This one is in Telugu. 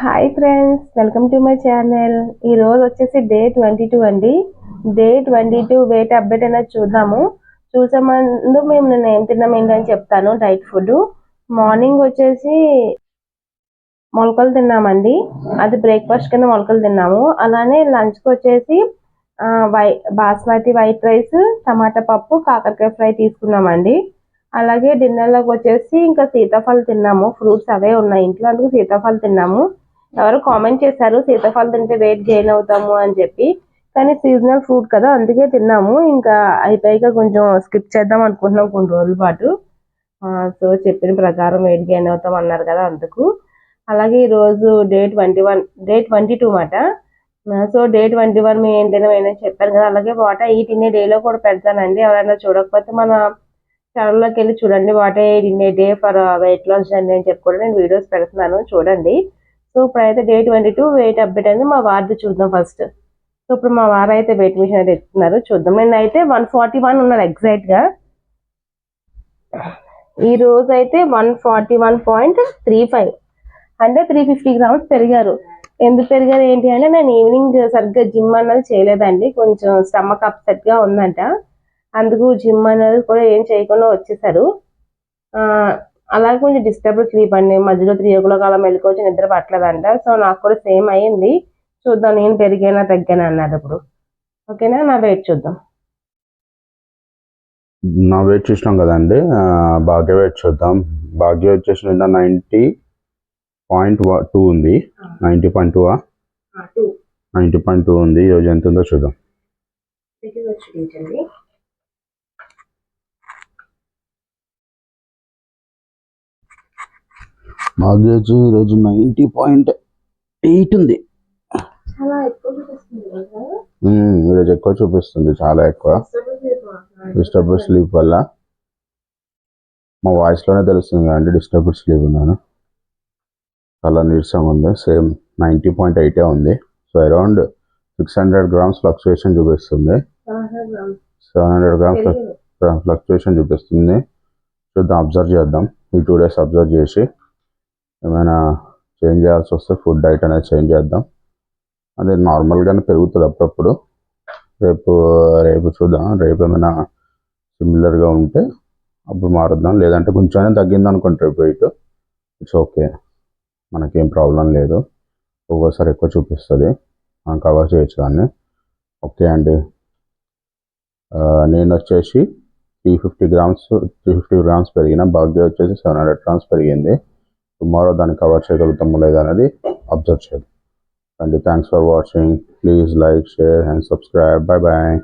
Hi friends welcome to my channel ఈ రోజు వచ్చేసి డే ట్వంటీ టూ అండి. Day twenty two weight update అనేది చూద్దాము. చూసే ముందు మేము నిన్న ఏం తిన్నాం ఏంటని చెప్తాను. డైట్ ఫుడ్ మార్నింగ్ వచ్చేసి మొలకలు తిన్నామండి. అది బ్రేక్ఫాస్ట్ కింద మొలకలు తిన్నాము. అలానే లంచ్కి వచ్చేసి వై బాస్మతి వైట్ రైస్ టమాటా పప్పు కాకరకాయ ఫ్రై తీసుకున్నామండి. అలాగే డిన్నర్లోకి వచ్చేసి ఇంకా సీతాఫలం తిన్నాము. ఫ్రూట్స్ అవే ఉన్నాయి ఇంట్లో అందుకు సీతాఫలం తిన్నాము. ఎవరు కామెంట్ చేశారు సీతాఫలం తింటే వెయిట్ గెయిన్ అవుతాము అని చెప్పి. కానీ సీజనల్ ఫ్రూట్ కదా అందుకే తిన్నాము. ఇంకా అయిపోయాక కొంచెం స్కిప్ చేద్దాం అనుకుంటున్నాం కొన్ని రోజుల పాటు. సో చెప్పిన ప్రకారం వెయిట్ గెయిన్ అవుతాం అన్నారు కదా అందుకు. అలాగే ఈరోజు day twenty one day twenty two మాట సో డే ట్వంటీ వన్ మేము ఏం చెప్పాను కదా. అలాగే వాటా ఎయిట్ తినే డేలో కూడా పెడతానండి. ఎవరైనా చూడకపోతే మన ఛానల్లోకి వెళ్ళి చూడండి. What in a day for weight loss అండి అని చెప్పి కూడా నేను వీడియోస్ పెడుతున్నాను. చూడండి. సో ఇప్పుడైతే day twenty two weight update అనేది మా వారిది చూద్దాం ఫస్ట్ సో ఇప్పుడు మా వారు అయితే వెయిట్ మిషన్ అయితే ఎత్తున్నారు చూద్దాం. నేను అయితే వన్ ఫార్టీ వన్ ఉన్నారు ఎగ్జాక్ట్గా. ఈ రోజు అయితే one forty one point three five అంటే త్రీ ఫిఫ్టీ గ్రామ్స్ పెరిగారు. ఎందుకు పెరిగారు ఏంటి అంటే నేను ఈవినింగ్ సరిగ్గా జిమ్ అన్నది చేయలేదండి. కొంచెం స్టమక్ అప్సెట్గా ఉందంట. అందుకు జిమ్ అన్నది కూడా ఏం చేయకుండా వచ్చేసారు. అలాగే కొంచెం డిస్టర్బ్ స్లీప్ అండి. మధ్యలో త్రీ ఓ క్లాక్ అలా మెలుకొచ్చి నిద్ర పట్టలేదంట. సో నాకు కూడా సేమ్ అయ్యింది చూద్దాం నేను పెరిగానా తగ్గానా అన్నది ఇప్పుడు. ఓకేనా? నా వెయిట్ చూద్దాం. నా వెయిట్ చూసినాం కదండి. భాగ్య వెయిట్ చూద్దాం. భాగ్య వచ్చేసి నిన్న నైంటీ పాయింట్ టూ ఉంది. Ninety point two ninety point two ఉంది. ఈరోజు ఎంత ఉందో చూద్దాం. వచ్చి ఈరోజు నైంటీ పాయింట్ ఎయిట్ ఉంది. ఈరోజు ఎక్కువ చూపిస్తుంది చాలా ఎక్కువ. డిస్టర్బ్ స్లీప్ వల్ల. మా వాయిస్లోనే తెలుస్తుంది కదండి డిస్టర్బ్ స్లీప్ ఉన్నాను చాలా నీరసంగా ఉంది సేమ్ నైంటీ పాయింట్ ఎయిటే ఉంది. So around six hundred grams fluctuation చూపిస్తుంది. సెవెన్ హండ్రెడ్ గ్రామ్స్ ఫ్లక్చుయేషన్ చూపిస్తుంది. చూద్దాం అబ్జర్వ్ చేద్దాం. ఈ టూ డేస్ అబ్జర్వ్ చేసి. ఏమైనా చేంజ్ చేయాల్సి వస్తే ఫుడ్ డైట్ అనేది చేంజ్ చేద్దాం. అదే నార్మల్గానే పెరుగుతుంది అప్పుడప్పుడు. రేపు రేపు చూద్దాం. రేపు ఏమైనా సిమిలర్గా ఉంటే అప్పుడు మారుద్దాం. లేదంటే కొంచెం తగ్గింది అనుకోండి రేపు వెయిట్ ఇట్స్ ఓకే మనకేం ప్రాబ్లం లేదు. ఒక్కోసారి ఎక్కువ చూపిస్తుంది. మనం కవర్ చేయొచ్చు దాన్ని. ఓకే అండి. నేను వచ్చేసి three fifty grams three fifty grams పెరిగిన. భాగ్య వచ్చేసి సెవెన్ హండ్రెడ్ గ్రామ్స్ పెరిగింది. టుమారో దాన్ని కవర్ చేయగలుగుతామో లేదా అనేది అబ్జర్వ్ చేద్దాం and thanks for watching please like share and subscribe bye bye